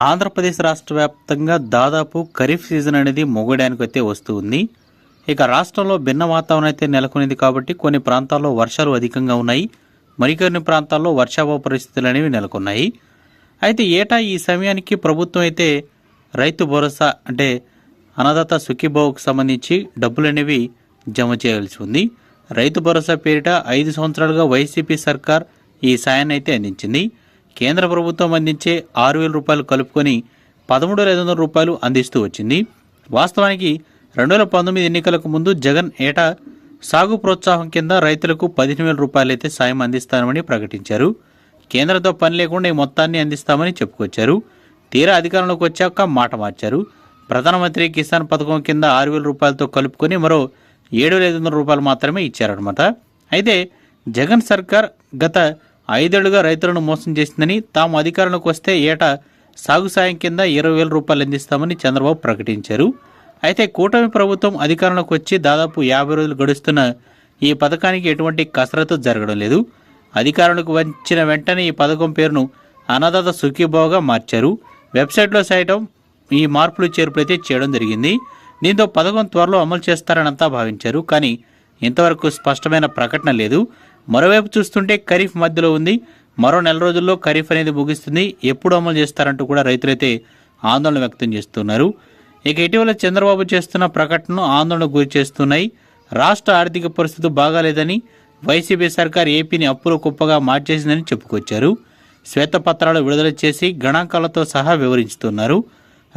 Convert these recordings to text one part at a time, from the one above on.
ఆంధ్రప్రదేశ్ రాష్ట్ర వ్యాప్తంగా దాదాపు ఖరీఫ్ సీజన్ అనేది మొగడానికి అయితే వస్తూ ఉంది. ఇక రాష్ట్రంలో భిన్న వాతావరణం అయితే నెలకొనింది కాబట్టి కొన్ని ప్రాంతాల్లో వర్షాలు అధికంగా ఉన్నాయి. మరికొన్ని ప్రాంతాల్లో వర్షాభావ పరిస్థితులు అనేవి నెలకొన్నాయి. అయితే ఏటా ఈ సమయానికి ప్రభుత్వం అయితే రైతు భరోసా అంటే అన్నదాత సుఖీభావుకు సంబంధించి డబ్బులు అనేవి జమ చేయాల్సి ఉంది. రైతు భరోసా పేరిట ఐదు సంవత్సరాలుగా వైసీపీ సర్కార్ ఈ సాయాన్ని అయితే అందించింది. కేంద్ర ప్రభుత్వం అందించే ఆరు వేల రూపాయలు కలుపుకొని పదమూడు వేల ఐదు వందల రూపాయలు అందిస్తూ వచ్చింది. వాస్తవానికి రెండు వేల పంతొమ్మిది ఎన్నికలకు ముందు జగన్ ఏటా సాగు ప్రోత్సాహం కింద రైతులకు పదిహేను వేల రూపాయలు అయితే సాయం అందిస్తామని ప్రకటించారు. కేంద్రంతో పని లేకుండా ఈ మొత్తాన్ని అందిస్తామని చెప్పుకొచ్చారు. తీరా అధికారంలోకి వచ్చాక మాట మార్చారు. ప్రధానమంత్రి కిసాన్ పథకం కింద ఆరు వేల రూపాయలతో కలుపుకొని మరో ఏడు వేల ఐదు వందల రూపాయలు మాత్రమే ఇచ్చారనమాట అయితే జగన్ సర్కార్ గత ఐదేళ్ళుగా రైతులను మోసం చేసిందని తాము అధికారంలోకి వస్తే ఏటా సాగు సాయం కింద ఇరవై వేల రూపాయలు అందిస్తామని చంద్రబాబు ప్రకటించారు. అయితే కూటమి ప్రభుత్వం అధికారంలోకి వచ్చి దాదాపు యాభై రోజులు గడుస్తున్న ఈ పథకానికి ఎటువంటి కసరత్తు జరగడం లేదు. అధికారులకు వచ్చిన వెంటనే ఈ పథకం పేరును అన్నదాత సుఖీభావగా మార్చారు. వెబ్సైట్లో సైతం ఈ మార్పులు చేర్పులైతే చేయడం జరిగింది. దీంతో పథకం త్వరలో అమలు చేస్తారని అంతా భావించారు. కానీ ఇంతవరకు స్పష్టమైన ప్రకటన లేదు. మరోవైపు చూస్తుంటే ఖరీఫ్ మధ్యలో ఉంది. మరో నెల రోజుల్లో ఖరీఫ్ అనేది ముగుస్తుంది. ఎప్పుడు అమలు చేస్తారంటూ కూడా రైతులైతే ఆందోళన వ్యక్తం చేస్తున్నారు. ఇక ఇటీవల చంద్రబాబు చేస్తున్న ప్రకటనను ఆందోళన గురి చేస్తున్నాయి. రాష్ట్ర ఆర్థిక పరిస్థితి బాగాలేదని వైసీపీ సర్కార్ ఏపీని అప్పుల కుప్పగా మార్చేసిందని చెప్పుకొచ్చారు. శ్వేతపత్రాలు విడుదల చేసి గణాంకాలతో సహా వివరిస్తున్నారు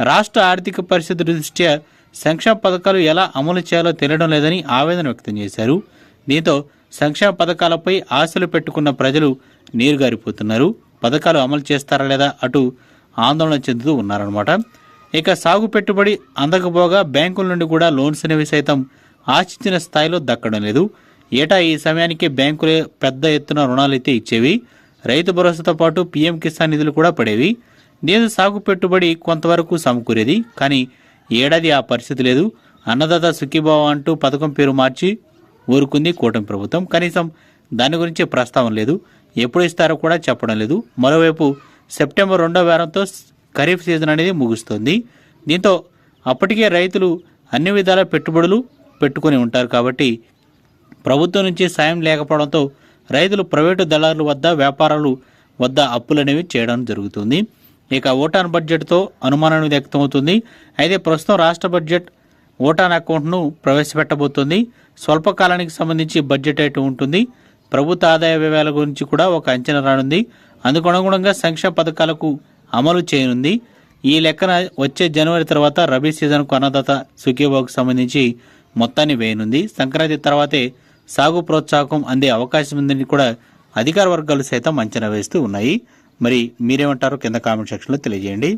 రాష్ట్ర ఆర్థిక పరిస్థితి దృష్ట్యా సంక్షేమ పథకాలు ఎలా అమలు చేయాలో తెలియడం లేదని ఆవేదన వ్యక్తం చేశారు. దీంతో సంక్షేమ పథకాలపై ఆశలు పెట్టుకున్న ప్రజలు నీరుగారిపోతున్నారు. పథకాలు అమలు చేస్తారా లేదా అటు ఆందోళన చెందుతూ ఉన్నారనమాట ఇక సాగు పెట్టుబడి అందకపోగా బ్యాంకుల నుండి కూడా లోన్స్ అనేవి సైతం ఆశించిన స్థాయిలో దక్కడం లేదు. ఏటా ఈ సమయానికి బ్యాంకులే పెద్ద ఎత్తున రుణాలు అయితే ఇచ్చేవి. రైతు భరోసాతో పాటు పీఎం కిసాన్ నిధులు కూడా పడేవి. దీని సాగు పెట్టుబడి కొంతవరకు సమకూరేది. కానీ ఏడాది ఆ పరిస్థితి లేదు. అన్నదాత సుఖీభావ అంటూ పథకం పేరు మార్చి ఊరుకుంది కూటమి ప్రభుత్వం. కనీసం దాని గురించి ప్రస్తావన లేదు. ఎప్పుడు ఇస్తారో కూడా చెప్పడం లేదు. మరోవైపు సెప్టెంబర్ రెండో వారంతో ఖరీఫ్ సీజన్ అనేది ముగుస్తుంది. దీంతో అప్పటికే రైతులు అన్ని విధాల పెట్టుబడులు పెట్టుకొని ఉంటారు కాబట్టి ప్రభుత్వం నుంచి సాయం లేకపోవడంతో రైతులు ప్రైవేటు దళారుల వద్ద వ్యాపారాలు వద్ద అప్పులు అనేవి చేయడం జరుగుతుంది. ఇక ఓటాన్ బడ్జెట్తో అనుమానం వ్యక్తమవుతుంది. అయితే ప్రస్తుతం రాష్ట్ర బడ్జెట్ ఓటాన్ అకౌంట్ను ప్రవేశపెట్టబోతుంది. స్వల్పకాలానికి సంబంధించి బడ్జెట్ అయితే ఉంటుంది. ప్రభుత్వ ఆదాయ వ్యయాల గురించి కూడా ఒక అంచనా రానుంది. అందుకు అనుగుణంగా సంక్షేమ పథకాలకు అమలు చేయనుంది. ఈ లెక్కన వచ్చే జనవరి తర్వాత రబీ సీజన్కు అన్నదాత సుఖీబాబుకు సంబంధించి మొత్తాన్ని వేయనుంది. సంక్రాంతి తర్వాతే సాగు ప్రోత్సాహకం అందే అవకాశం ఉందని కూడా అధికార వర్గాలు సైతం అంచనా వేస్తూ ఉన్నాయి. మరి మీరేమంటారో కింద కామెంట్ సెక్షన్లో తెలియజేయండి.